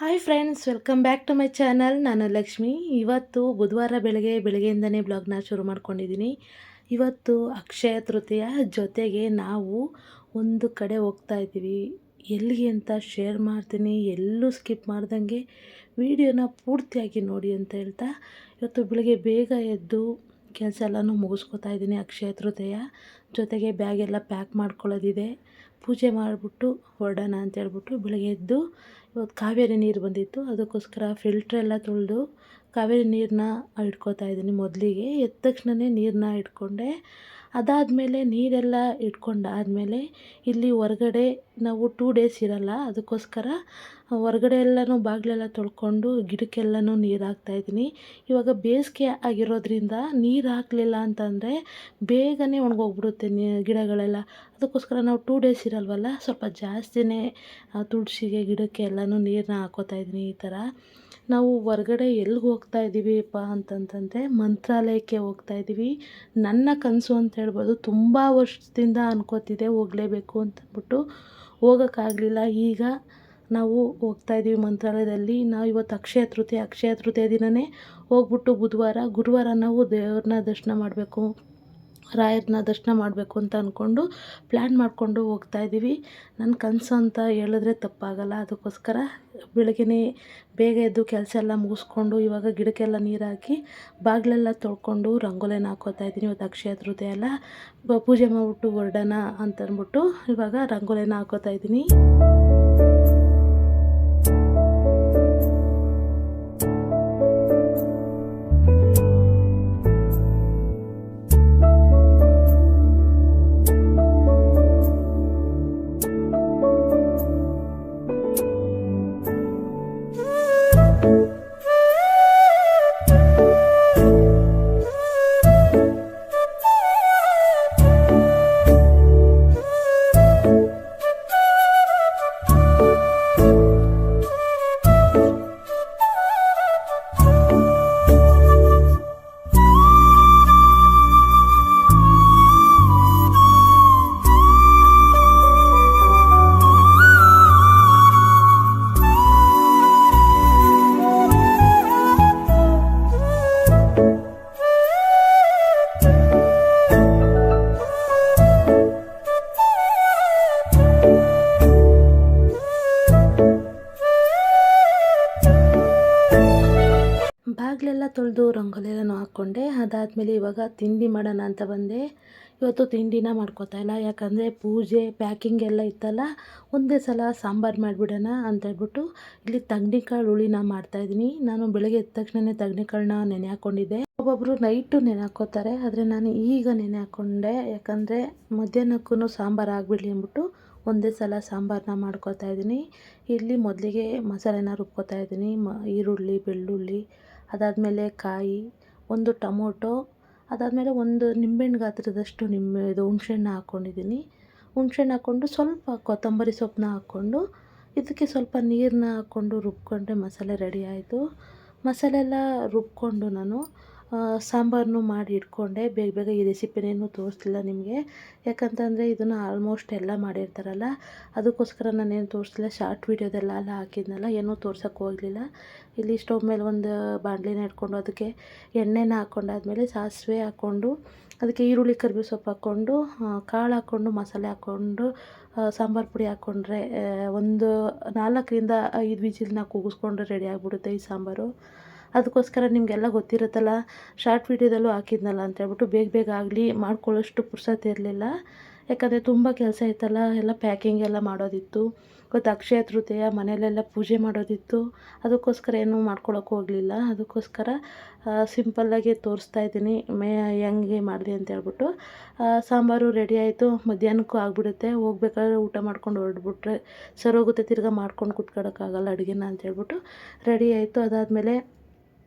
Hi friends welcome back to my channel ನಾನು ಲಕ್ಷ್ಮಿ. ಇವತ್ತು ಬುಧವಾರ ಬೆಳಗ್ಗೆ, ಬೆಳಗ್ಗೆಯಿಂದನೇ ಬ್ಲಾಗ್ನ ಶುರು ಮಾಡ್ಕೊಂಡಿದ್ದೀನಿ. ಇವತ್ತು ಅಕ್ಷಯ ತೃತೀಯ ಜೊತೆಗೆ ನಾವು ಒಂದು ಕಡೆ ಹೋಗ್ತಾ ಇದ್ದೀವಿ. ಎಲ್ಲಿಗೆ ಅಂತ ಶೇರ್ ಮಾಡ್ತೀನಿ, ಎಲ್ಲೂ ಸ್ಕಿಪ್ ಮಾಡ್ದಂಗೆ ವಿಡಿಯೋನ ಪೂರ್ತಿಯಾಗಿ ನೋಡಿ ಅಂತ ಹೇಳ್ತಾ, ಇವತ್ತು ಬೆಳಗ್ಗೆ ಬೇಗ ಎದ್ದು ಕೆಲಸ ಎಲ್ಲನೂ ಮುಗಿಸ್ಕೊತಾ ಇದ್ದೀನಿ ಅಕ್ಷಯ ತೃತೀಯ. ಜೊತೆಗೆ ಬ್ಯಾಗೆಲ್ಲ ಪ್ಯಾಕ್ ಮಾಡ್ಕೊಳ್ಳೋದಿದೆ. ಪೂಜೆ ಮಾಡಿಬಿಟ್ಟು ಹೊರಡೋಣ ಅಂತ ಹೇಳ್ಬಿಟ್ಟು ಬೆಳಗ್ಗೆ ಎದ್ದು ಇವತ್ತು ಕಾವೇರಿ ನೀರು ಬಂದಿತ್ತು. ಅದಕ್ಕೋಸ್ಕರ ಫಿಲ್ಟ್ರೆಲ್ಲ ತೊಳೆದು ಕಾವೇರಿ ನೀರನ್ನ ಇಟ್ಕೋತಾ ಇದ್ದೀನಿ ಮೊದಲಿಗೆ. ಎದ್ದ ತಕ್ಷಣವೇ ನೀರನ್ನ ಇಟ್ಕೊಂಡೆ ಅದಾದಮೇಲೆ ನೀರೆಲ್ಲ ಇಟ್ಕೊಂಡಾದಮೇಲೆ ಇಲ್ಲಿ ಹೊರ್ಗಡೆ ನಾವು ಟೂ ಡೇಸ್ ಇರಲ್ಲ, ಅದಕ್ಕೋಸ್ಕರ ಹೊರ್ಗಡೆ ಎಲ್ಲನೂ ಬಾಗಿಲೆಲ್ಲ ತೊಳ್ಕೊಂಡು ಗಿಡಕ್ಕೆಲ್ಲನೂ ನೀರು ಹಾಕ್ತಾಯಿದ್ದೀನಿ ಇವಾಗ ಬೇಸಿಗೆ ಆಗಿರೋದ್ರಿಂದ ನೀರು ಹಾಕಲಿಲ್ಲ ಅಂತಂದರೆ ಬೇಗನೆ ಒಣಗೋಗ್ಬಿಡುತ್ತೆ ನೀ, ಗಿಡಗಳೆಲ್ಲ. ಅದಕ್ಕೋಸ್ಕರ ನಾವು ಟೂ ಡೇಸ್ ಇರಲ್ವಲ್ಲ, ಸ್ವಲ್ಪ ಜಾಸ್ತಿನೇ ತುಳಸಿಗೆ ಗಿಡಕ್ಕೆ ಎಲ್ಲನೂ ನೀರನ್ನ ಹಾಕ್ಕೋತಾ ಇದ್ದೀನಿ ಈ ಥರ. ನಾವು ಹೊರ್ಗಡೆ ಎಲ್ಲಿ ಹೋಗ್ತಾ ಇದ್ದೀವಿಪ್ಪ ಅಂತಂತಂದರೆ ಮಂತ್ರಾಲಯಕ್ಕೆ ಹೋಗ್ತಾ ಇದ್ದೀವಿ. ನನ್ನ ಕನಸು ಅಂತ ಹೇಳ್ಬೋದು ತುಂಬ ವರ್ಷದಿಂದ ಅನ್ಕೋತಿದ್ದೆ ಹೋಗಲೇಬೇಕು ಅಂತಂದ್ಬಿಟ್ಟು ಹೋಗೋಕ್ಕಾಗಲಿಲ್ಲ. ಈಗ ನಾವು ಹೋಗ್ತಾ ಇದ್ದೀವಿ ಮಂತ್ರಾಲಯದಲ್ಲಿ. ನಾವು ಇವತ್ತು ಅಕ್ಷಯ ತೃತೀಯ ಅಕ್ಷಯ ತೃತೀಯ ದಿನವೇ ಹೋಗ್ಬಿಟ್ಟು ಬುಧವಾರ, ಗುರುವಾರ ನಾವು ದೇವ್ರನ್ನ ದರ್ಶನ ಮಾಡಬೇಕು. ರಾಯರನ್ನ ದರ್ಶನ ಮಾಡಬೇಕು ಅಂತ ಅಂದ್ಕೊಂಡು ಪ್ಲ್ಯಾನ್ ಮಾಡಿಕೊಂಡು ಹೋಗ್ತಾ ಇದ್ದೀವಿ. ನನ್ನ ಕನಸು ಅಂತ ಹೇಳಿದ್ರೆ ತಪ್ಪಾಗಲ್ಲ. ಅದಕ್ಕೋಸ್ಕರ ಬೆಳಗ್ಗೆನೇ ಬೇಗ ಎದ್ದು ಕೆಲಸ ಎಲ್ಲ ಮುಗಿಸ್ಕೊಂಡು ಇವಾಗ ಗಿಡಕ್ಕೆಲ್ಲ ನೀರು ಹಾಕಿ ಬಾಗಿಲೆಲ್ಲ ತೊಳ್ಕೊಂಡು ರಂಗೋಲಿನ ಹಾಕೋತಾ ಇದ್ದೀನಿ. ಇವತ್ತು ಅಕ್ಷಯ ಎಲ್ಲ ಪೂಜೆ ಮಾಡಿಬಿಟ್ಟು ಹೊರಡೋಣ ಅಂತಂದ್ಬಿಟ್ಟು ಇವಾಗ ರಂಗೋಲಿನ ಹಾಕೋತಾ ಇದ್ದೀನಿ. ತೊಳೆದು ಎಲ್ಲನೂ ಹಾಕ್ಕೊಂಡೆ. ಅದಾದಮೇಲೆ ಇವಾಗ ತಿಂಡಿ ಮಾಡೋಣ ಅಂತ ಬಂದೆ. ಇವತ್ತು ತಿಂಡಿನ ಮಾಡ್ಕೋತಾ ಇಲ್ಲ. ಯಾಕಂದರೆ ಪೂಜೆ ಪ್ಯಾಕಿಂಗ್ ಎಲ್ಲ ಇತ್ತಲ್ಲ, ಒಂದೇ ಸಲ ಸಾಂಬಾರು ಮಾಡಿಬಿಡೋಣ ಅಂತೇಳ್ಬಿಟ್ಟು ಇಲ್ಲಿ ತಗ್ನಿಕಾಳು ಹುಳಿನ ಮಾಡ್ತಾಯಿದ್ದೀನಿ ನಾನು ಬೆಳಗ್ಗೆ ಎದ್ದ ತಕ್ಷಣವೇ ತಗ್ನಿಕಾಳನ್ನ ನೆನೆ ಹಾಕ್ಕೊಂಡಿದ್ದೆ. ಒಬ್ಬೊಬ್ಬರು ನೈಟು ನೆನೆ ಹಾಕ್ಕೋತಾರೆ ಆದರೆ ನಾನು ಈಗ ನೆನೆ ಹಾಕ್ಕೊಂಡೆ. ಯಾಕಂದರೆ ಮಧ್ಯಾಹ್ನಕ್ಕೂ ಸಾಂಬಾರು ಆಗಿಬಿಡ್ಲಿ ಅಂದ್ಬಿಟ್ಟು ಒಂದೇ ಸಲ ಸಾಂಬಾರನ್ನ ಮಾಡ್ಕೋತಾ ಇದ್ದೀನಿ. ಇಲ್ಲಿ ಮೊದಲಿಗೆ ಮಸಾಲೆನ ರುಬ್ಕೋತಾ ಇದ್ದೀನಿ. ಮ, ಈರುಳ್ಳಿ, ಬೆಳ್ಳುಳ್ಳಿ ಅದಾದಮೇಲೆ ಕಾಯಿ, ಒಂದು ಟೊಮೊಟೊ, ಅದಾದಮೇಲೆ ಒಂದು ನಿಂಬೆಹಣ್ಣು ಗಾತ್ರದಷ್ಟು ನಿಂಬೆ, ಇದು ಹುಣ್ಸೆಹಣ್ಣು ಹಾಕ್ಕೊಂಡಿದ್ದೀನಿ ಹುಣ್ಸೆಹಣ್ಣು ಹಾಕ್ಕೊಂಡು ಸ್ವಲ್ಪ ಕೊತ್ತಂಬರಿ ಸೊಪ್ಪನ್ನ ಹಾಕ್ಕೊಂಡು, ಇದಕ್ಕೆ ಸ್ವಲ್ಪ ನೀರನ್ನ ಹಾಕ್ಕೊಂಡು ರುಬ್ಕೊಂಡ್ರೆ ಮಸಾಲೆ ರೆಡಿ ಆಯಿತು. ಮಸಾಲೆ ಎಲ್ಲ ರುಬ್ಕೊಂಡು ನಾನು ಸಾಂಬಾರನ್ನು ಮಾಡಿ ಇಟ್ಕೊಂಡೆ. ಬೇಗ ಬೇಗ ಈ ರೆಸಿಪಿನೇನು ತೋರಿಸ್ತಿಲ್ಲ ನಿಮಗೆ. ಯಾಕಂತಂದರೆ ಇದನ್ನು ಆಲ್ಮೋಸ್ಟ್ ಎಲ್ಲ ಮಾಡಿರ್ತಾರಲ್ಲ, ಅದಕ್ಕೋಸ್ಕರ ನಾನೇನು ತೋರಿಸ್ಲಿಲ್ಲ. ಶಾರ್ಟ್ ವೀಡಿಯೋದೆಲ್ಲ ಎಲ್ಲ ಹಾಕಿದ್ನಲ್ಲ, ಏನೂ ತೋರ್ಸೋಕ್ಕೆ ಹೋಗಲಿಲ್ಲ. ಇಲ್ಲಿ ಸ್ಟವ್ ಮೇಲೆ ಒಂದು ಬಾಣಲಿನ ಇಟ್ಕೊಂಡು ಅದಕ್ಕೆ ಎಣ್ಣೆನ ಹಾಕ್ಕೊಂಡಾದ್ಮೇಲೆ ಸಾಸಿವೆ ಹಾಕ್ಕೊಂಡು ಅದಕ್ಕೆ ಈರುಳ್ಳಿ ಕರಿಬೇವು ಸೊಪ್ಪು ಹಾಕ್ಕೊಂಡು ಕಾಳು ಹಾಕ್ಕೊಂಡು ಮಸಾಲೆ ಹಾಕ್ಕೊಂಡು ಸಾಂಬಾರು ಪುಡಿ ಹಾಕ್ಕೊಂಡ್ರೆ ಒಂದು ನಾಲ್ಕರಿಂದ ಐದು ವಿಜಿಲ್ನ ಕೂಗಿಸ್ಕೊಂಡ್ರೆ ರೆಡಿ ಆಗಿಬಿಡುತ್ತೆ ಈ ಸಾಂಬಾರು. ಅದಕ್ಕೋಸ್ಕರ ನಿಮಗೆಲ್ಲ ಗೊತ್ತಿರುತ್ತಲ್ಲ ಶಾರ್ಟ್ ವೀಡಿಯೋದಲ್ಲೂ ಹಾಕಿದ್ನಲ್ಲ ಅಂತೇಳ್ಬಿಟ್ಟು ಬೇಗ ಬೇಗ ಆಗಲಿ ಮಾಡ್ಕೊಳ್ಳೋಷ್ಟು ಪುರ್ಸತ್ ಇರಲಿಲ್ಲ. ಯಾಕಂದರೆ ತುಂಬ ಕೆಲಸ ಇತ್ತಲ್ಲ, ಎಲ್ಲ ಪ್ಯಾಕಿಂಗ್ ಎಲ್ಲ ಮಾಡೋದಿತ್ತು. ಮತ್ತು ಅಕ್ಷಯ ತೃತೀಯ, ಮನೆಯಲ್ಲೆಲ್ಲ ಪೂಜೆ ಮಾಡೋದಿತ್ತು. ಅದಕ್ಕೋಸ್ಕರ ಏನೂ ಮಾಡ್ಕೊಳಕ್ಕೆ ಹೋಗಲಿಲ್ಲ. ಅದಕ್ಕೋಸ್ಕರ ಸಿಂಪಲ್ಲಾಗಿ ತೋರಿಸ್ತಾ ಇದ್ದೀನಿ. ಮೇ, ಹೆಂಗೆ ಮಾಡಿದೆ ಅಂತೇಳ್ಬಿಟ್ಟು ಸಾಂಬಾರು ರೆಡಿ ಆಯಿತು. ಮಧ್ಯಾಹ್ನಕ್ಕೂ ಆಗಿಬಿಡುತ್ತೆ. ಹೋಗ್ಬೇಕಾದ್ರೆ ಊಟ ಮಾಡ್ಕೊಂಡು ಹೊರಡ್ಬಿಟ್ರೆ ಸರೋಗುತ್ತೆ ತಿರ್ಗಾ ಮಾಡ್ಕೊಂಡು ಕುತ್ಕೊಳಕ್ಕಾಗಲ್ಲ ಅಡುಗೆನ ಅಂತೇಳ್ಬಿಟ್ಟು ರೆಡಿ ಆಯಿತು. ಅದಾದಮೇಲೆ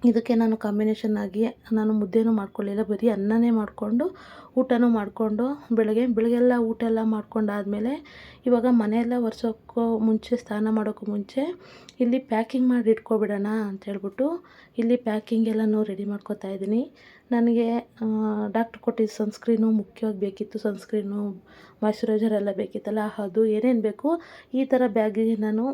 ಇದಕ್ಕೆ ನಾನು ಕಾಂಬಿನೇಷನ್ ಆಗಿ ನಾನು ಮುದ್ದೆನೂ ಮಾಡ್ಕೊಳ್ಳಿಲ್ಲ. ಬರೀ ಅನ್ನನೇ ಮಾಡಿಕೊಂಡು ಊಟನೂ ಮಾಡಿಕೊಂಡು ಬೆಳಗ್ಗೆ, ಬೆಳಗ್ಗೆಲ್ಲ ಊಟ ಎಲ್ಲ ಮಾಡ್ಕೊಂಡಾದಮೇಲೆ ಇವಾಗ ಮನೆಯೆಲ್ಲ ಒರೆಸೋಕ್ಕೂ ಮುಂಚೆ, ಸ್ನಾನ ಮಾಡೋಕ್ಕೂ ಮುಂಚೆ ಇಲ್ಲಿ ಪ್ಯಾಕಿಂಗ್ ಮಾಡಿ ಇಟ್ಕೊಬಿಡೋಣ ಅಂತೇಳ್ಬಿಟ್ಟು ಇಲ್ಲಿ ಪ್ಯಾಕಿಂಗ್ ಎಲ್ಲನೂ ರೆಡಿ ಮಾಡ್ಕೋತಾ ಇದ್ದೀನಿ. ನನಗೆ ಡಾಕ್ಟ್ರ್ ಕೊಟ್ಟಿದ್ದ ಸನ್ಸ್ಕ್ರೀನು ಮುಖ್ಯವಾಗಿ ಬೇಕಿತ್ತು. ಸನ್ಸ್ಕ್ರೀನು ಮಾಯ್ಶ್ಚರೈಸರ್ ಎಲ್ಲ ಬೇಕಿತ್ತಲ್ಲ, ಅದು ಏನೇನು ಬೇಕು, ಈ ಥರ ಬ್ಯಾಗಿಗೆ ನಾನು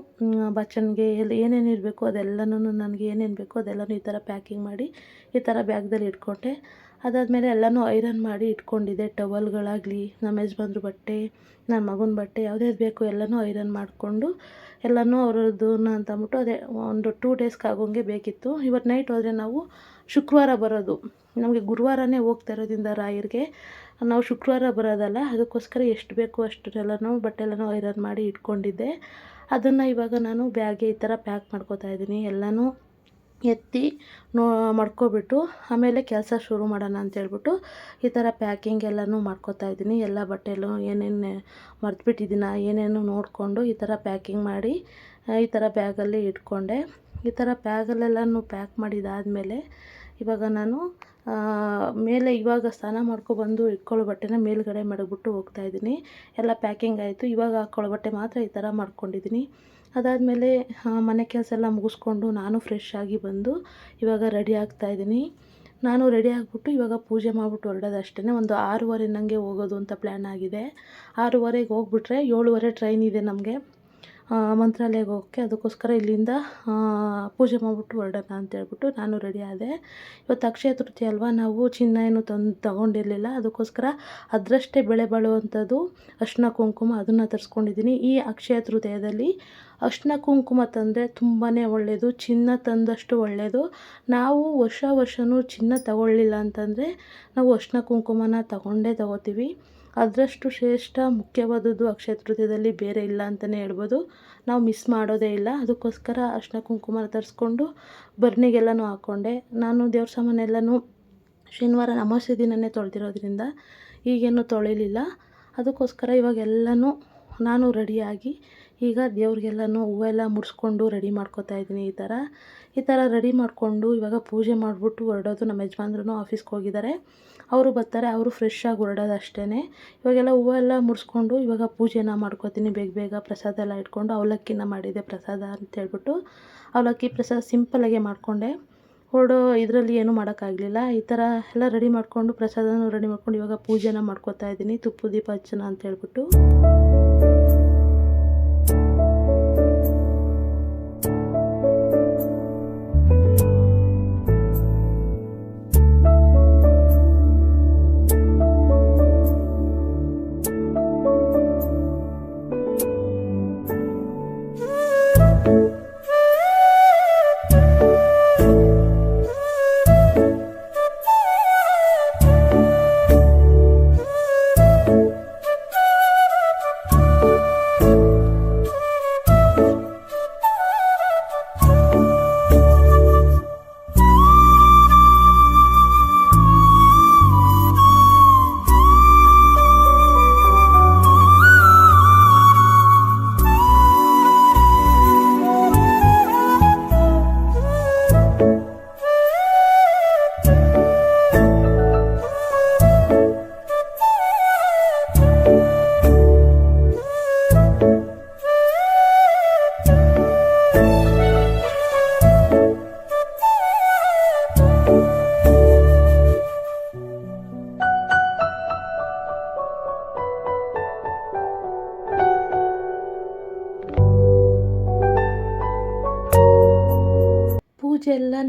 ಬಚ್ಚನ್ಗೆ ಎಲ್ಲಿ ಏನೇನು ಇರಬೇಕು ಅದೆಲ್ಲನೂ ನನಗೆ ಏನೇನು ಬೇಕು ಅದೆಲ್ಲನೂ ಈ ಥರ ಪ್ಯಾಕಿಂಗ್ ಮಾಡಿ ಈ ಥರ ಬ್ಯಾಗ್ದಲ್ಲಿ ಇಟ್ಕೊಂಡೆ. ಅದಾದಮೇಲೆ ಎಲ್ಲನೂ ಐರನ್ ಮಾಡಿ ಇಟ್ಕೊಂಡಿದ್ದೆ. ಟವಲ್ಗಳಾಗಲಿ, ನಮ್ಮ ಯಜಮಾನ್ರ ಬಟ್ಟೆ ನನ್ನ ಮಗನ ಬಟ್ಟೆ ಯಾವ್ದ್ಯಾವ್ದು ಬೇಕು ಎಲ್ಲನೂ ಐರನ್ ಮಾಡಿಕೊಂಡು ಎಲ್ಲನೂ ಅವ್ರದ್ದು ಅಂತ ಅಂದ್ಬಿಟ್ಟು ಅದೇ ಒಂದು ಟೂ ಡೇಸ್ಗೆ ಆಗೋಂಗೆ ಬೇಕಿತ್ತು. ಇವತ್ತು ನೈಟ್ ಹೋದರೆ ನಾವು ಶುಕ್ರವಾರ ಬರೋದು. ನಮಗೆ ಗುರುವಾರನೇ ಹೋಗ್ತಾ ಇರೋದ್ರಿಂದ ರಾಯರಿಗೆ ನಾವು ಶುಕ್ರವಾರ ಬರೋದಲ್ಲ, ಅದಕ್ಕೋಸ್ಕರ ಎಷ್ಟು ಬೇಕು ಬಟ್ಟೆ ಎಲ್ಲನೂ ಐರನ್ ಮಾಡಿ ಇಟ್ಕೊಂಡಿದ್ದೆ. ಅದನ್ನು ಇವಾಗ ನಾನು ಬ್ಯಾಗೆ ಈ ಥರ ಪ್ಯಾಕ್ ಮಾಡ್ಕೊತಾ ಇದ್ದೀನಿ. ಎಲ್ಲನೂ ಎತ್ತಿ ನೋ, ಮಡ್ಕೊಬಿಟ್ಟು ಆಮೇಲೆ ಕೆಲಸ ಶುರು ಮಾಡೋಣ ಅಂತೇಳ್ಬಿಟ್ಟು ಈ ಥರ ಪ್ಯಾಕಿಂಗ್ ಎಲ್ಲನೂ ಮಾಡ್ಕೋತಾ ಇದ್ದೀನಿ. ಎಲ್ಲ ಬಟ್ಟೆಲ್ಲೂ ಏನೇನು ಮರ್ತ್ಬಿಟ್ಟಿದ್ದೀನ, ಏನೇನು ನೋಡಿಕೊಂಡು ಈ ಥರ ಪ್ಯಾಕಿಂಗ್ ಮಾಡಿ ಈ ಥರ ಬ್ಯಾಗಲ್ಲಿ ಇಟ್ಕೊಂಡೆ. ಈ ಥರ ಬ್ಯಾಗಲ್ಲೆಲ್ಲನೂ ಪ್ಯಾಕ್ ಮಾಡಿದಾದಮೇಲೆ ಇವಾಗ ನಾನು ಮೇಲೆ ಇವಾಗ ಸ್ನಾನ ಮಾಡ್ಕೊಬಂದು ಇಟ್ಕೊಳ್ಳೋ ಬಟ್ಟೆನ ಮೇಲುಗಡೆ ಮಡಗ್ಬಿಟ್ಟು ಹೋಗ್ತಾಯಿದ್ದೀನಿ ಎಲ್ಲ ಪ್ಯಾಕಿಂಗ್ ಆಯಿತು. ಇವಾಗ ಹಾಕ್ಕೊಳ್ಳೋ ಬಟ್ಟೆ ಮಾತ್ರ ಈ ಥರ ಮಾಡ್ಕೊಂಡಿದ್ದೀನಿ. ಅದಾದಮೇಲೆ ಮನೆ ಕೆಲಸ ಎಲ್ಲ ಮುಗಿಸ್ಕೊಂಡು ನಾನು ಫ್ರೆಶ್ ಆಗಿ ಬಂದು ಇವಾಗ ರೆಡಿ ಆಗ್ತಾ ಇದ್ದೀನಿ. ನಾನು ರೆಡಿ ಆಗಿಬಿಟ್ಟು ಇವಾಗ ಪೂಜೆ ಮಾಡಿಬಿಟ್ಟು ಹೊರಡೋದು ಅಷ್ಟೇ ಒಂದು ಆರೂವರೆ ನನಗೆ ಹೋಗೋದು ಅಂತ ಪ್ಲ್ಯಾನ್ ಆಗಿದೆ. ಆರೂವರೆಗೆ ಹೋಗ್ಬಿಟ್ರೆ ಏಳುವರೆ ಟ್ರೈನ್ ಇದೆ ನಮಗೆ. ಮಂತ್ರಾಲಯಕ್ಕೆ ಹೋಗೋಕ್ಕೆ ಅದಕ್ಕೋಸ್ಕರ ಇಲ್ಲಿಂದ ಪೂಜೆ ಮಾಡಿಬಿಟ್ಟು ಹೊರಡೋಣ ಅಂತೇಳ್ಬಿಟ್ಟು ನಾನು ರೆಡಿ ಆದೆ. ಇವತ್ತು ಅಕ್ಷಯ ತೃತೀಯ ಅಲ್ವಾ? ನಾವು ಚಿನ್ನ ಏನು ತಂದು, ತಗೊಂಡಿರಲಿಲ್ಲ. ಅದಕ್ಕೋಸ್ಕರ ಅದರಷ್ಟೇ ಬೆಳೆ ಬಾಳುವಂಥದ್ದು ಅರ್ಶಿನ ಕುಂಕುಮ ಅದನ್ನು ತರಿಸ್ಕೊಂಡಿದ್ದೀನಿ. ಈ ಅಕ್ಷಯ ತೃತೀಯದಲ್ಲಿ ಅರ್ಶಿನ ಕುಂಕುಮ ತಂದರೆ ತುಂಬಾ ಒಳ್ಳೆಯದು ಚಿನ್ನ ತಂದಷ್ಟು ಒಳ್ಳೆಯದು ನಾವು ವರ್ಷ ವರ್ಷವೂ ಚಿನ್ನ ತಗೊಳ್ಳಿಲ್ಲ ಅಂತಂದರೆ ನಾವು ಅರ್ಶಿನ ಕುಂಕುಮನ ತಗೊಂಡೇ ತಗೋತೀವಿ. ಅದರಷ್ಟು ಶ್ರೇಷ್ಠ, ಮುಖ್ಯವಾದದ್ದು ಅಕ್ಷಯ ತೃತೀಯದಲ್ಲಿ ಬೇರೆ ಇಲ್ಲ ಅಂತಲೇ ಹೇಳ್ಬೋದು. ನಾವು ಮಿಸ್ ಮಾಡೋದೇ ಇಲ್ಲ. ಅದಕ್ಕೋಸ್ಕರ ಅರ್ಶಿನ ಕುಂಕುಮ ತರಿಸ್ಕೊಂಡು ಬರ್ನಿಗೆಲ್ಲನೂ ಹಾಕ್ಕೊಂಡೆ ನಾನು ದೇವ್ರ ಸಾಮಾನೆಲ್ಲನೂ ಶನಿವಾರ ಅಮಾವಾಸ್ಯೆ ದಿನವೇ ತೊಳೆದಿರೋದ್ರಿಂದ ಈಗೇನು ತೊಳಿಲಿಲ್ಲ. ಅದಕ್ಕೋಸ್ಕರ ಇವಾಗ ಎಲ್ಲನೂ ನಾನು ರೆಡಿಯಾಗಿ ಈಗ ದೇವ್ರಿಗೆಲ್ಲನೂ ಹೂವೆಲ್ಲ ಮುಡಿಸ್ಕೊಂಡು ರೆಡಿ ಮಾಡ್ಕೋತಾ ಇದ್ದೀನಿ ಈ ಥರ. ಈ ಥರ ರೆಡಿ ಮಾಡಿಕೊಂಡು ಇವಾಗ ಪೂಜೆ ಮಾಡಿಬಿಟ್ಟು ಹೊರಡೋದು ನಮ್ಮ ಯಜಮಾನ್ರು ಆಫೀಸ್ಗೆ ಹೋಗಿದ್ದಾರೆ. ಅವರು ಬರ್ತಾರೆ, ಅವರು ಫ್ರೆಶ್ ಆಗಿ ಹೊರಡೋದು ಅಷ್ಟೇ ಇವಾಗೆಲ್ಲ ಹೂವೆಲ್ಲ ಮುಡಿಸ್ಕೊಂಡು ಇವಾಗ ಪೂಜೆನ ಮಾಡ್ಕೋತೀನಿ, ಬೇಗ ಬೇಗ ಪ್ರಸಾದ ಎಲ್ಲ ಇಟ್ಕೊಂಡು ಅವಲಕ್ಕಿನ ಮಾಡಿದೆ ಪ್ರಸಾದ ಅಂತೇಳ್ಬಿಟ್ಟು ಅವಲಕ್ಕಿ ಪ್ರಸಾದ ಸಿಂಪಲಾಗೆ ಮಾಡಿಕೊಂಡೆ. ಹೊರಡೋ ಇದರಲ್ಲಿ ಏನೂ ಮಾಡೋಕ್ಕಾಗಲಿಲ್ಲ. ಈ ಥರ ಎಲ್ಲ ರೆಡಿ ಮಾಡಿಕೊಂಡು ಪ್ರಸಾದನೂ ರೆಡಿ ಮಾಡ್ಕೊಂಡು ಇವಾಗ ಪೂಜೆನ ಮಾಡ್ಕೋತಾ ಇದ್ದೀನಿ, ತುಪ್ಪ ದೀಪ ಹಚ್ಚನ ಅಂತೇಳ್ಬಿಟ್ಟು ಪೂಜೆ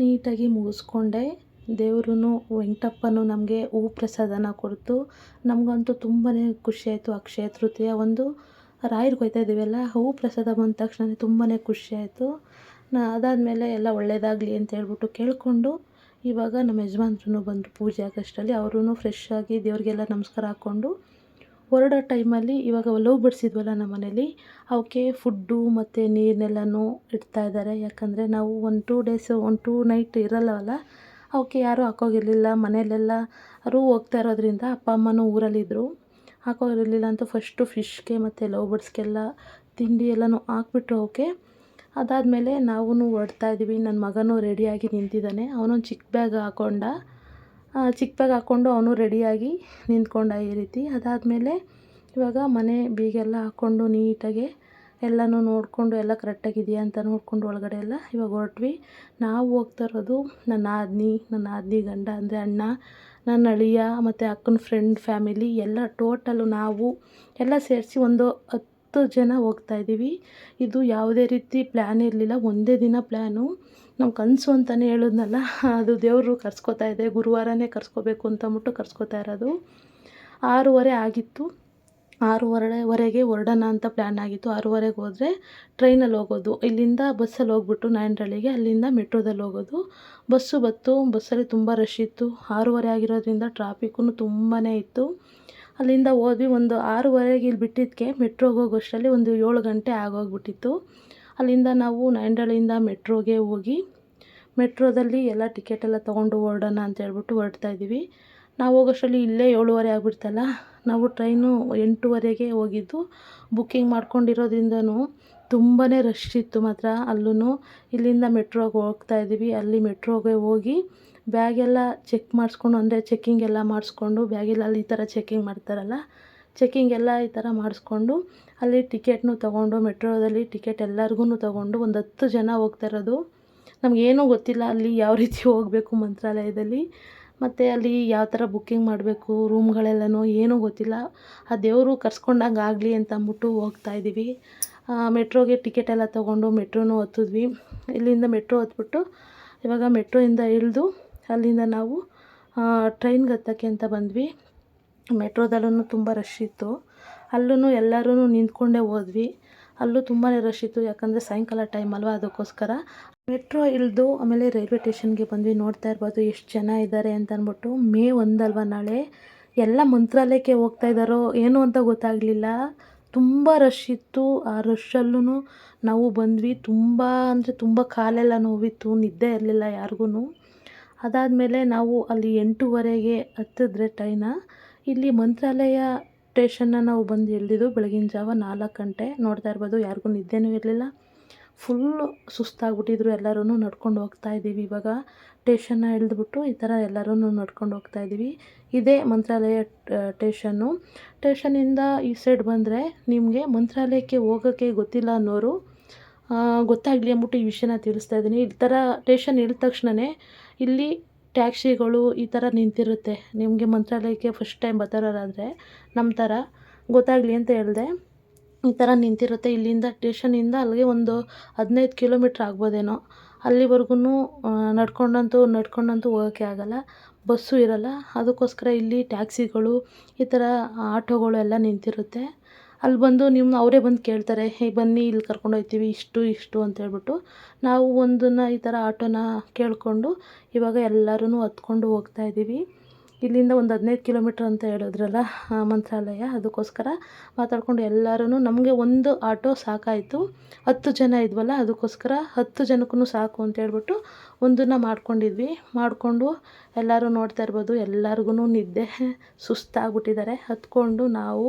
ನೀಟಾಗಿ ಮುಗಿಸ್ಕೊಂಡೆ. ದೇವ್ರೂ ವೆಂಕಟಪ್ಪನೂ ನಮಗೆ ಹೂ ಪ್ರಸಾದನ ಕೊಡ್ತು. ನಮಗಂತೂ ತುಂಬಾ ಖುಷಿಯಾಯಿತು ಅಕ್ಷಯ ತೃತೀಯ ಒಂದು ರಾಯರಿಗೆ ಹೋಗ್ತಾ ಇದ್ದೀವಲ್ಲ ಹೂ ಪ್ರಸಾದ ಬಂದ ತಕ್ಷಣ ತುಂಬಾ ಖುಷಿಯಾಯಿತು ನಾ, ಅದಾದಮೇಲೆ ಎಲ್ಲ ಒಳ್ಳೆಯದಾಗಲಿ ಅಂತ ಹೇಳ್ಬಿಟ್ಟು ಕೇಳಿಕೊಂಡು ಇವಾಗ ನಮ್ಮ ಯಜಮಾನ್ರು ಬಂದರು ಪೂಜೆ ಆಗೋಷ್ಟರಲ್ಲಿ ಅವರೂ ಫ್ರೆಶ್ ಆಗಿ ದೇವ್ರಿಗೆಲ್ಲ ನಮಸ್ಕಾರ ಹಾಕ್ಕೊಂಡು ಹೊರಡೋ ಟೈಮಲ್ಲಿ ಇವಾಗ ಲವ್ ಬಿಡಿಸಿದ್ವಲ್ಲ ನಮ್ಮ ಮನೇಲಿ, ಅವಕ್ಕೆ ಫುಡ್ಡು ಮತ್ತು ನೀರನ್ನೆಲ್ಲನೂ ಇಡ್ತಾಯಿದ್ದಾರೆ ಯಾಕಂದರೆ ನಾವು ಒಂದು ಟೂ ಡೇಸು ಒಂದು ಟೂ ನೈಟ್ ಇರಲ್ಲವಲ್ಲ, ಅವಕ್ಕೆ ಯಾರೂ ಹಾಕೋಗಿರ್ಲಿಲ್ಲ. ಮನೆಯಲ್ಲೆಲ್ಲ ಅವರು ಹೋಗ್ತಾ ಇರೋದ್ರಿಂದ ಅಪ್ಪ ಅಮ್ಮನೂ ಊರಲ್ಲಿದ್ದರು ಹಾಕೋಗಿರಲಿಲ್ಲ ಅಂತ ಫಸ್ಟು ಫಿಶ್ಗೆ ಮತ್ತು ಲವ್ ಬರ್ಡ್ಸ್ಗೆಲ್ಲ ತಿಂಡಿ ಎಲ್ಲನೂ ಹಾಕ್ಬಿಟ್ಟು ಅವಕ್ಕೆ. ಅದಾದಮೇಲೆ ನಾವೂ ಹೊರಡ್ತಾ ಇದ್ದೀವಿ. ನನ್ನ ಮಗನೂ ರೆಡಿಯಾಗಿ ನಿಂತಿದ್ದಾನೆ. ಅವನೊಂದು ಚಿಕ್ಕ ಬ್ಯಾಗ್ ಹಾಕ್ಕೊಂಡ ಚಿಕ್ಕ ಬ್ಯಾಗ್ ಹಾಕ್ಕೊಂಡು ಅವನು ರೆಡಿಯಾಗಿ ನಿಂತ್ಕೊಂಡ ಈ ರೀತಿ. ಅದಾದಮೇಲೆ ಇವಾಗ ಮನೆ ಬೀಗೆಲ್ಲ ಹಾಕ್ಕೊಂಡು ನೀಟಾಗಿ ಎಲ್ಲನೂ ನೋಡಿಕೊಂಡು ಎಲ್ಲ ಕರೆಕ್ಟಾಗಿ ಇದೆಯಾ ಅಂತ ನೋಡಿಕೊಂಡು ಒಳಗಡೆ ಎಲ್ಲ ಇವಾಗ ಹೊರಟ್ವಿ. ನಾವು ಹೋಗ್ತಾ ಇರೋದು ನನ್ನ ಆದ್ನಿ ನನ್ನ ಆದ್ನಿ ಗಂಡ ಅಂದರೆ ಅಣ್ಣ, ನನ್ನ ಅಳಿಯ ಮತ್ತು ಅಕ್ಕನ ಫ್ರೆಂಡ್ ಫ್ಯಾಮಿಲಿ ಎಲ್ಲ ಟೋಟಲು ನಾವು ಎಲ್ಲ ಸೇರಿಸಿ ಒಂದು ಹತ್ತು ಜನ ಹೋಗ್ತಾ ಇದ್ದೀವಿ. ಇದು ಯಾವುದೇ ರೀತಿ ಪ್ಲ್ಯಾನ್ ಇರಲಿಲ್ಲ, ಒಂದೇ ದಿನ ಪ್ಲ್ಯಾನು ನಮ್ಮ ಕನಸು ಅಂತಲೇ ಹೇಳಿದ್ನಲ್ಲ, ಅದು ದೇವರು ಕರ್ಸ್ಕೊತಾ ಇದೆ, ಗುರುವಾರನೇ ಕರ್ಸ್ಕೋಬೇಕು ಅಂತಂದ್ಬಿಟ್ಟು ಕರ್ಸ್ಕೊತಾ ಇರೋದು. ಆರೂವರೆ ಆಗಿತ್ತು. ಆರೂವರೆ ವರೆಗೆ ಹೊರಡೋಣ ಅಂತ ಪ್ಲ್ಯಾನ್ ಆಗಿತ್ತು. ಆರೂವರೆಗೆ ಹೋದರೆ ಟ್ರೈನಲ್ಲಿ ಹೋಗೋದು. ಇಲ್ಲಿಂದ ಬಸ್ಸಲ್ಲಿ ಹೋಗ್ಬಿಟ್ಟು ನಾಯಂಡ್ರಳ್ಳಿಗೆ ಅಲ್ಲಿಂದ ಮೆಟ್ರೋದಲ್ಲಿ ಹೋಗೋದು. ಬಸ್ಸು ಬತ್ತು ಬಸ್ಸಲ್ಲಿ ತುಂಬ ರಶ್ ಇತ್ತು. ಆರೂವರೆ ಆಗಿರೋದ್ರಿಂದ ಟ್ರಾಫಿಕ್ಕೂ ತುಂಬಾ ಇತ್ತು. ಅಲ್ಲಿಂದ ಹೋದ್ವಿ ಒಂದು ಆರೂವರೆಗೆ ಇಲ್ಲಿ ಬಿಟ್ಟಿದ್ದಕ್ಕೆ ಮೆಟ್ರೋಗೆ ಹೋಗೋಷ್ಟರಲ್ಲಿ ಒಂದು ಏಳು ಗಂಟೆ ಆಗೋಗ್ಬಿಟ್ಟಿತ್ತು. ಅಲ್ಲಿಂದ ನಾವು ನಾಯಂಡಹಳ್ಳಿಯಿಂದ ಮೆಟ್ರೋಗೆ ಹೋಗಿ ಮೆಟ್ರೋದಲ್ಲಿ ಎಲ್ಲ ಟಿಕೆಟೆಲ್ಲ ತೊಗೊಂಡು ಹೊರಡೋಣ ಅಂತ ಹೇಳ್ಬಿಟ್ಟು ಹೊರಡ್ತಾ ಇದ್ದೀವಿ. ನಾವು ಹೋಗೋಷ್ಟರಲ್ಲಿ ಇಲ್ಲೇ ಏಳುವರೆ ಆಗಿಬಿಡ್ತಲ್ಲ, ನಾವು ಟ್ರೈನು ಎಂಟೂವರೆಗೆ ಹೋಗಿದ್ದು. ಬುಕ್ಕಿಂಗ್ ಮಾಡ್ಕೊಂಡಿರೋದ್ರಿಂದನೂ ತುಂಬಾ ರಶ್ ಇತ್ತು ಮಾತ್ರ ಅಲ್ಲೂ ಇಲ್ಲಿಂದ ಮೆಟ್ರೋಗೆ ಹೋಗ್ತಾ ಇದ್ದೀವಿ. ಅಲ್ಲಿ ಮೆಟ್ರೋಗೆ ಹೋಗಿ ಬ್ಯಾಗೆಲ್ಲ ಚೆಕ್ ಮಾಡಿಸ್ಕೊಂಡು, ಅಂದರೆ ಚೆಕ್ಕಿಂಗ್ ಎಲ್ಲ ಮಾಡಿಸ್ಕೊಂಡು ಬ್ಯಾಗೆಲ್ಲ ಅಲ್ಲಿ ಈ ಥರ ಚೆಕ್ಕಿಂಗ್ ಮಾಡ್ತಾರಲ್ಲ ಚೆಕ್ಕಿಂಗ್ ಎಲ್ಲ ಈ ಥರ ಮಾಡಿಸ್ಕೊಂಡು ಅಲ್ಲಿ ಟಿಕೆಟ್ನು ತೊಗೊಂಡು, ಮೆಟ್ರೋದಲ್ಲಿ ಟಿಕೆಟ್ ಎಲ್ಲರಿಗೂ ತೊಗೊಂಡು ಒಂದು ಹತ್ತು ಜನ ಹೋಗ್ತಾ ಇರೋದು. ನಮಗೇನೂ ಗೊತ್ತಿಲ್ಲ ಅಲ್ಲಿ ಯಾವ ರೀತಿ ಹೋಗಬೇಕು ಮಂತ್ರಾಲಯದಲ್ಲಿ, ಮತ್ತು ಅಲ್ಲಿ ಯಾವ ಥರ ಬುಕ್ಕಿಂಗ್ ಮಾಡಬೇಕು ರೂಮ್ಗಳೆಲ್ಲನೂ ಏನೂ ಗೊತ್ತಿಲ್ಲ. ಆ ದೇವರು ಕರ್ಸ್ಕೊಂಡಂಗೆ ಆಗಲಿ ಅಂತ ಅಂದ್ಬಿಟ್ಟು ಹೋಗ್ತಾಯಿದ್ದೀವಿ ಮೆಟ್ರೋಗೆ ಟಿಕೆಟ್ ಎಲ್ಲ ತೊಗೊಂಡು ಮೆಟ್ರೋನೂ ಹತ್ತಿದ್ವಿ. ಇಲ್ಲಿಂದ ಮೆಟ್ರೋ ಹತ್ಬಿಟ್ಟು ಇವಾಗ ಮೆಟ್ರೋಯಿಂದ ಇಳಿದು ಅಲ್ಲಿಂದ ನಾವು ಟ್ರೈನ್ಗೆ ಹತ್ತಕ್ಕೆ ಅಂತ ಬಂದ್ವಿ. ಮೆಟ್ರೋದಲ್ಲೂ ತುಂಬ ರಶ್ ಇತ್ತು. ಅಲ್ಲೂ ಎಲ್ಲರೂ ನಿಂತ್ಕೊಂಡೇ ಹೋದ್ವಿ. ಅಲ್ಲೂ ತುಂಬಾ ರಶ್ ಇತ್ತು. ಯಾಕಂದರೆ ಸಾಯಂಕಾಲ ಟೈಮ್ ಅಲ್ವಾ ಅದಕ್ಕೋಸ್ಕರ. ಮೆಟ್ರೋ ಇಳಿದು ಆಮೇಲೆ ರೈಲ್ವೆ ಟೇಷನ್ಗೆ ಬಂದ್ವಿ. ನೋಡ್ತಾ ಇರ್ಬೋದು ಎಷ್ಟು ಜನ ಇದ್ದಾರೆ ಅಂತ ಅಂದ್ಬಿಟ್ಟು ಮೇ ಒಂದಲ್ವ ನಾಳೆ. ಎಲ್ಲ ಮಂತ್ರಾಲಯಕ್ಕೆ ಹೋಗ್ತಾ ಇದ್ದಾರೋ ಏನು ಅಂತ ಗೊತ್ತಾಗಲಿಲ್ಲ. ತುಂಬ ರಶ್ ಇತ್ತು. ಆ ರಶ್ಶಲ್ಲೂ ನಾವು ಬಂದ್ವಿ. ತುಂಬ ಅಂದರೆ ತುಂಬ ಕಾಲೆಲ್ಲ ನೋವಿತ್ತು. ನಿದ್ದೆ ಇರಲಿಲ್ಲ ಯಾರಿಗೂ ಅದಾದಮೇಲೆ ನಾವು ಅಲ್ಲಿ ಎಂಟೂವರೆಗೆ ಹತ್ತಿದ್ರೆ ಟ್ರೈನ ಇಲ್ಲಿ ಮಂತ್ರಾಲಯ ಸ್ಟೇಷನ್ನ ನಾವು ಬಂದು ಇಳಿದಿದ್ದು ಬೆಳಗಿನ ಜಾವ ನಾಲ್ಕು ಗಂಟೆ ನೋಡ್ತಾ ಇರ್ಬೋದು. ಯಾರಿಗೂ ನಿದ್ದೆನೂ ಇರಲಿಲ್ಲ. ಫುಲ್ಲು ಸುಸ್ತಾಗ್ಬಿಟ್ಟಿದ್ರು. ಎಲ್ಲರೂ ನಡ್ಕೊಂಡು ಹೋಗ್ತಾ ಇದ್ದೀವಿ. ಇವಾಗ ಟೇಷನ್ನ ಇಳಿದ್ಬಿಟ್ಟು ಈ ಥರ ಎಲ್ಲರೂ ನಡ್ಕೊಂಡು ಹೋಗ್ತಾ ಇದ್ದೀವಿ. ಇದೇ ಮಂತ್ರಾಲಯ ಟೇಷನ್ನು ಟೇಷನ್ನಿಂದ ಈ ಸೈಡ್ ಬಂದರೆ ನಿಮಗೆ ಮಂತ್ರಾಲಯಕ್ಕೆ ಹೋಗೋಕ್ಕೆ ಗೊತ್ತಿಲ್ಲ ಅನ್ನೋರು ಗೊತ್ತಾಗಲಿ ಅಂದ್ಬಿಟ್ಟು ಈ ವಿಷಯನ ತಿಳಿಸ್ತಾ ಇದ್ದೀನಿ. ಈ ಥರ ಟೇಷನ್ ಇಳಿದ ತಕ್ಷಣವೇ ಇಲ್ಲಿ ಟ್ಯಾಕ್ಸಿಗಳು ಈ ಥರ ನಿಂತಿರುತ್ತೆ. ನಿಮಗೆ ಮಂತ್ರಾಲಯಕ್ಕೆ ಫಸ್ಟ್ ಟೈಮ್ ಬರ್ತಾರಾದ್ರೆ ನಮ್ಮ ಥರ ಗೊತ್ತಾಗಲಿ ಅಂತ ಹೇಳಿದೆ. ಈ ಥರ ನಿಂತಿರುತ್ತೆ. ಇಲ್ಲಿಂದ ಟೇಷನಿಂದ ಅಲ್ಲಿಗೆ ಒಂದು ಹದಿನೈದು ಕಿಲೋಮೀಟ್ರ್ ಆಗ್ಬೋದೇನೋ. ಅಲ್ಲಿವರೆಗೂ ನಡ್ಕೊಂಡಂತೂ ನಡ್ಕೊಂಡಂತೂ ಹೋಗೋಕ್ಕೆ ಆಗಲ್ಲ. ಬಸ್ಸು ಇರಲ್ಲ. ಅದಕ್ಕೋಸ್ಕರ ಇಲ್ಲಿ ಟ್ಯಾಕ್ಸಿಗಳು, ಈ ಥರ ಆಟೋಗಳು ಎಲ್ಲ ನಿಂತಿರುತ್ತೆ. ಅಲ್ಲಿ ಬಂದು ನಿಮ್ಮ ಅವರೇ ಬಂದು ಕೇಳ್ತಾರೆ, ಹೇ, ಬನ್ನಿ, ಇಲ್ಲಿ ಕರ್ಕೊಂಡು ಹೋಗ್ತೀವಿ ಇಷ್ಟು ಇಷ್ಟು ಅಂತ ಹೇಳ್ಬಿಟ್ಟು ನಾವು ಒಂದನ್ನು ಈ ಥರ ಆಟೋನ ಕೇಳಿಕೊಂಡು ಇವಾಗ ಎಲ್ಲರೂ ಹತ್ಕೊಂಡು ಹೋಗ್ತಾ ಇದ್ದೀವಿ. ಇಲ್ಲಿಂದ ಒಂದು ಹದಿನೈದು ಕಿಲೋಮೀಟ್ರ್ ಅಂತ ಹೇಳಿದ್ರಲ್ಲ ಮಂತ್ರಾಲಯ, ಅದಕ್ಕೋಸ್ಕರ ಮಾತಾಡ್ಕೊಂಡು ಎಲ್ಲರೂ ನಮಗೆ ಒಂದು ಆಟೋ ಸಾಕಾಯಿತು. ಹತ್ತು ಜನ ಇದ್ವಲ್ಲ, ಅದಕ್ಕೋಸ್ಕರ ಹತ್ತು ಜನಕ್ಕೂ ಸಾಕು ಅಂತ ಹೇಳ್ಬಿಟ್ಟು ಒಂದನ್ನು ಮಾಡ್ಕೊಂಡಿದ್ವಿ. ಮಾಡಿಕೊಂಡು ಎಲ್ಲರೂ ನೋಡ್ತಾ ಇರ್ಬೋದು ಎಲ್ಲರಿಗೂ ನಿದ್ದೆ ಸುಸ್ತಾಗ್ಬಿಟ್ಟಿದ್ದಾರೆ. ಹತ್ಕೊಂಡು ನಾವು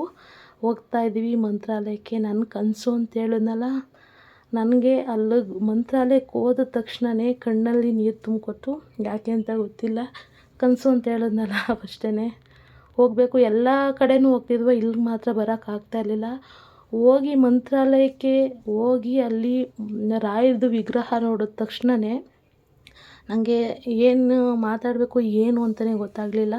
ಹೋಗ್ತಾ ಇದ್ದೀವಿ ಮಂತ್ರಾಲಯಕ್ಕೆ, ನನ್ನ ಕನಸು ಅಂತ ಹೇಳಿದ್ನಲ್ಲ ನನಗೆ ಅಲ್ಲಿ ಮಂತ್ರಾಲಯಕ್ಕೆ ಹೋದ ತಕ್ಷಣವೇ ಕಣ್ಣಲ್ಲಿ ನೀರು ತುಂಬ್ಕೊತು ಯಾಕೆ ಅಂತ ಗೊತ್ತಿಲ್ಲ. ಕನಸು ಅಂತ ಹೇಳಿದ್ನಲ್ಲ ಫಸ್ಟೇ ಹೋಗಬೇಕು. ಎಲ್ಲ ಕಡೆಯೂ ಹೋಗ್ತಿದ್ವೋ, ಇಲ್ಲಿಗೆ ಮಾತ್ರ ಬರೋಕ್ಕಾಗ್ತಾ ಇರಲಿಲ್ಲ. ಹೋಗಿ ಮಂತ್ರಾಲಯಕ್ಕೆ ಹೋಗಿ ಅಲ್ಲಿ ರಾಯರದು ವಿಗ್ರಹ ನೋಡಿದ ತಕ್ಷಣವೇ ನನಗೆ ಏನು ಮಾತಾಡಬೇಕು, ಏನು ಅಂತಲೇ ಗೊತ್ತಾಗಲಿಲ್ಲ.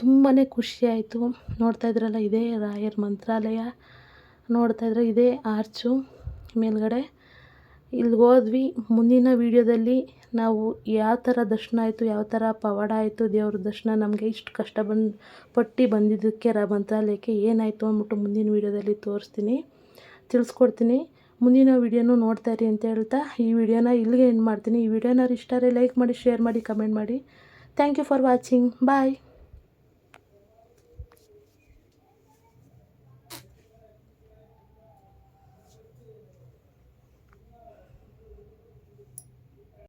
ತುಂಬಾ ಖುಷಿ ಆಯಿತು ನೋಡ್ತಾ ಇದ್ರಲ್ಲ, ಇದೇ ರಾಯರ ಮಂತ್ರಾಲಯ. ನೋಡ್ತಾ ಇದ್ರೆ ಇದೇ ಆರ್ಚು ಮೇಲುಗಡೆ. ಇಲ್ಲಿ ಹೋದ್ವಿ. ಮುಂದಿನ ವೀಡಿಯೋದಲ್ಲಿ ನಾವು ಯಾವ ಥರ ದರ್ಶನ ಆಯಿತು, ಯಾವ ಥರ ಪವಾಡ ಆಯಿತು, ದೇವ್ರ ದರ್ಶನ ನಮಗೆ ಇಷ್ಟು ಕಷ್ಟ ಬಂದು, ಪಟ್ಟು ಬಂದಿದ್ದಕ್ಕೆ ರ ಮಂತ್ರಾಲಯಕ್ಕೆ ಏನಾಯಿತು ಅಂದ್ಬಿಟ್ಟು ಮುಂದಿನ ವೀಡಿಯೋದಲ್ಲಿ ತೋರಿಸ್ತೀನಿ. ತಿಳಿಸ್ಕೊಡ್ತೀನಿ. ಮುಂದಿನ ವೀಡಿಯೋನೂ ನೋಡ್ತಾ ಇರಿ ಅಂತ ಹೇಳ್ತಾ, ಈ ವಿಡಿಯೋನ ಇಲ್ಲಿಗೆ ಎಂಡ್ ಮಾಡ್ತೀನಿ. ಈ ವಿಡಿಯೋನ ಇಷ್ಟ ಲೈಕ್ ಮಾಡಿ ಶೇರ್ ಮಾಡಿ ಕಮೆಂಟ್ ಮಾಡಿ. Thank you for watching bye